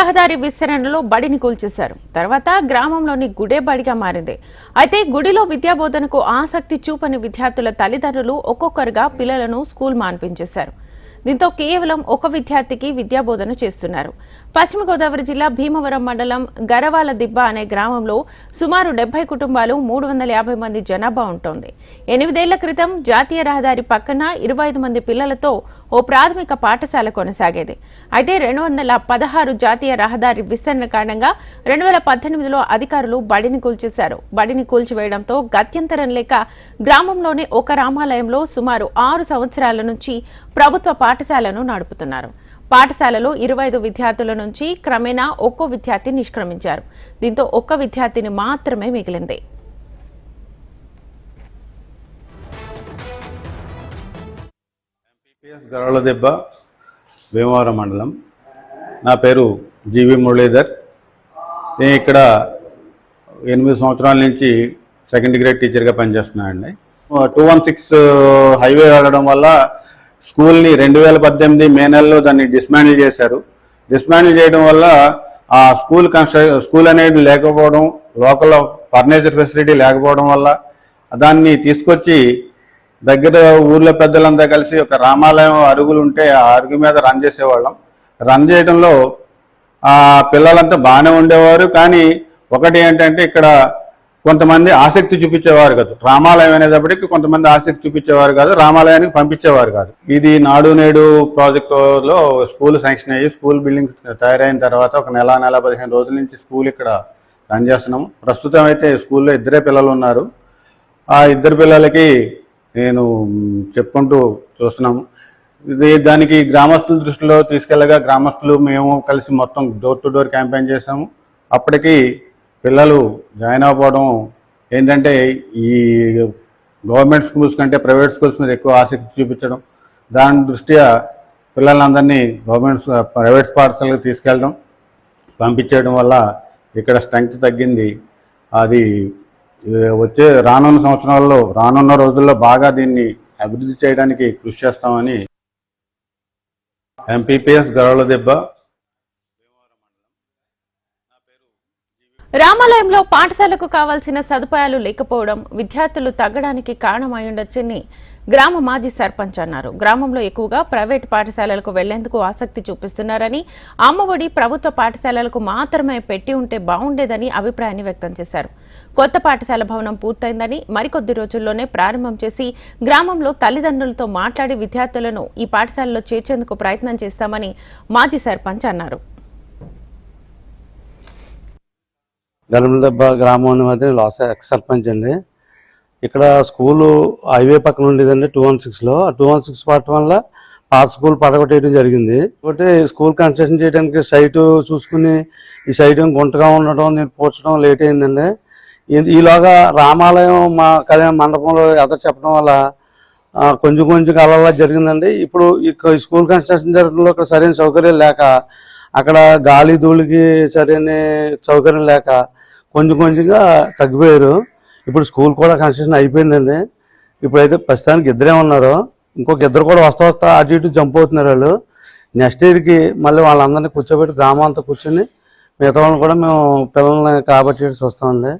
రహదారి విస్తరణలో బడిని కూల్చేశారు. తర్వాత గ్రామంలోని గుడే బడిగా మారింది. అయితే గుడిలో విద్యాబోధనకు ఆసక్తి చూపని విద్యార్థుల తల్లిదండ్రులు ఒక్కొక్కరుగా పిల్లలను స్కూల్ మాన్పించేశారు. దీంతో కేవలం ఒక విద్యార్థికి విద్యాబోధన చేస్తున్నారు. పశ్చిమ గోదావరి జిల్లా భీమవరం మండలం గరవాల దిబ్బ అనే గ్రామంలో సుమారు డెబ్బై కుటుంబాలు మూడు వందల యాభై మంది జనాభా ఉంటోంది. ఎనిమిదేళ్ళ క్రితం జాతీయ రహదారి పక్కన ఇరవై ఐదు మంది పిల్లలతో ఓ ప్రాథమిక పాఠశాల కొనసాగేది. అయితే రెండు వందల పదహారు జాతీయ రహదారి విస్తరణ కారణంగా రెండు వేల పద్దెనిమిదిలో అధికారులు బడిని కూల్చేశారు. బడిని కూల్చివేయడంతో గత్యంతరం లేక గ్రామంలోని ఒక రామాలయంలో సుమారు ఆరు సంవత్సరాల నుంచి ప్రభుత్వ పాఠశాలను నడుపుతున్నారు. పాఠశాలలో ఇరవై ఐదు విద్యార్థుల నుంచి క్రమేణా ఒక్కో విద్యార్థి నిష్క్రమించారు. దీంతో ఒక్క విద్యార్థిని మాత్రమే మిగిలింది. పిఎస్ గరళదెబ్బ భీమవరం మండలం. నా పేరు జీవి మురళీధర్. నేను ఇక్కడ ఎనిమిది సంవత్సరాల నుంచి సెకండ్ గ్రేడ్ టీచర్గా పనిచేస్తున్నానండి. టూ వన్ సిక్స్ హైవే వెళ్ళడం వల్ల స్కూల్ని రెండు వేల పద్దెనిమిది మే నెలలో దాన్ని డిస్మాండిల్ చేశారు. డిస్మాండిల్ చేయడం వల్ల ఆ స్కూల్ కన్స్ట్ర స్కూల్ అనేది లేకపోవడం లోకల్ ఫర్నిచర్ ఫెసిలిటీ లేకపోవడం వల్ల దాన్ని తీసుకొచ్చి దగ్గర ఊర్లో పెద్దలంతా కలిసి ఒక రామాలయం అరుగులు ఉంటే ఆ అరుగు మీద రన్ చేసేవాళ్ళం. రన్ చేయడంలో ఆ పిల్లలంతా బాగానే ఉండేవారు. కానీ ఒకటి ఏంటంటే ఇక్కడ కొంతమంది ఆసక్తి చూపించేవారు కాదు. రామాలయం అనేటప్పటికి కొంతమంది ఆసక్తి చూపించేవారు కాదు. రామాలయానికి పంపించేవారు కాదు. ఇది నాడు నేడు ప్రాజెక్టులో స్కూల్ శాంక్షన్ అయ్యి స్కూల్ బిల్డింగ్స్ తయారైన తర్వాత ఒక నెల నెల పదిహేను రోజుల నుంచి స్కూల్ ఇక్కడ రన్ చేస్తున్నాము. ప్రస్తుతం అయితే స్కూల్లో ఇద్దరే పిల్లలు ఉన్నారు. ఆ ఇద్దరు పిల్లలకి నేను చెప్పుకుంటూ చూస్తున్నాము. ఇది దానికి గ్రామస్తుల దృష్టిలో తీసుకెళ్ళగా గ్రామస్తులు మేము కలిసి మొత్తం డోర్ టు డోర్ క్యాంపెయిన్ చేసాము అప్పటికి పిల్లలు జాయిన్ అవ్వడం ఏంటంటే ఈ గవర్నమెంట్ స్కూల్స్ కంటే ప్రైవేట్ స్కూల్స్ మీద ఎక్కువ ఆసక్తి చూపించడం. దాని దృష్ట్యా పిల్లలందరినీ గవర్నమెంట్ ప్రైవేట్ పాఠశాలకు తీసుకెళ్ళడం పంపించేయడం వల్ల ఇక్కడ స్ట్రెంగ్త్ తగ్గింది. అది వచ్చే రానున్న సంవత్సరాల్లో రానున్న రోజుల్లో బాగా దీన్ని అభివృద్ధి చేయడానికి కృషి చేస్తామని ఎంపీపీఎస్ గరవల దెబ్బ. రామాలయంలో పాఠశాలకు కావాల్సిన సదుపాయాలు లేకపోవడం విద్యార్థులు తగ్గడానికి కారణమై ఉండొచ్చని గ్రామ మాజీ సర్పంచ్ అన్నారు. గ్రామంలో ఎక్కువగా ప్రైవేట్ పాఠశాలలకు వెళ్ళేందుకు ఆసక్తి చూపిస్తున్నారని అమ్మఒడి ప్రభుత్వ పాఠశాలలకు మాత్రమే పెట్టి ఉంటే బాగుండేదని అభిప్రాయాన్ని వ్యక్తం చేశారు. కొత్త పాఠశాల భవనం పూర్తయిందని మరికొద్ది రోజుల్లోనే ప్రారంభం చేసి గ్రామంలో తల్లిదండ్రులతో మాట్లాడి విద్యార్థులను ఈ పాఠశాలలో చేర్చేందుకు ప్రయత్నం చేస్తామని మాజీ సర్పంచ్ అన్నారు. గరమదెబ్బ గ్రామం అనేది లాస్ ఎక్స్ సర్పంచ్ అండి. ఇక్కడ స్కూలు హైవే పక్కన ఉండేదండి టూ వన్ సిక్స్లో ఆ టూ వన్ సిక్స్ పడటం వల్ల పాత స్కూల్ పడగొట్టేయడం జరిగింది. కాబట్టి స్కూల్ కన్స్ట్రక్షన్ చేయడానికి సైటు చూసుకుని ఈ సైట్ గుంటగా ఉండడం నేను పూడ్చడం లేట్ అయిందండి. ఈలోగా రామాలయం మా కళ్యాణ మండపంలో ఎద చెప్పడం వల్ల కొంచెం కొంచెం అలా జరిగిందండి. ఇప్పుడు ఈ స్కూల్ కన్స్ట్రక్షన్ జరగడంలో ఇక్కడ సరైన సౌకర్యం లేక అక్కడ గాలి ధూళికి సరైన సౌకర్యం లేక కొంచెం కొంచెంగా తగ్గిపోయారు. ఇప్పుడు స్కూల్ కూడా కన్స్ట్రక్షన్ అయిపోయిందండి. ఇప్పుడైతే ప్రస్తుతానికి ఇద్దరే ఉన్నారు. ఇంకొక ఇద్దరు కూడా వస్తా వస్తా అటు ఇటు జంప్ అవుతున్నారు వాళ్ళు. నెక్స్ట్ ఇయర్కి మళ్ళీ వాళ్ళందరినీ కూర్చోబెట్టి గ్రామం అంతా కూర్చొని మిగతా వాళ్ళని కూడా మేము పిల్లల్ని కాబట్టి చూస్తామండి.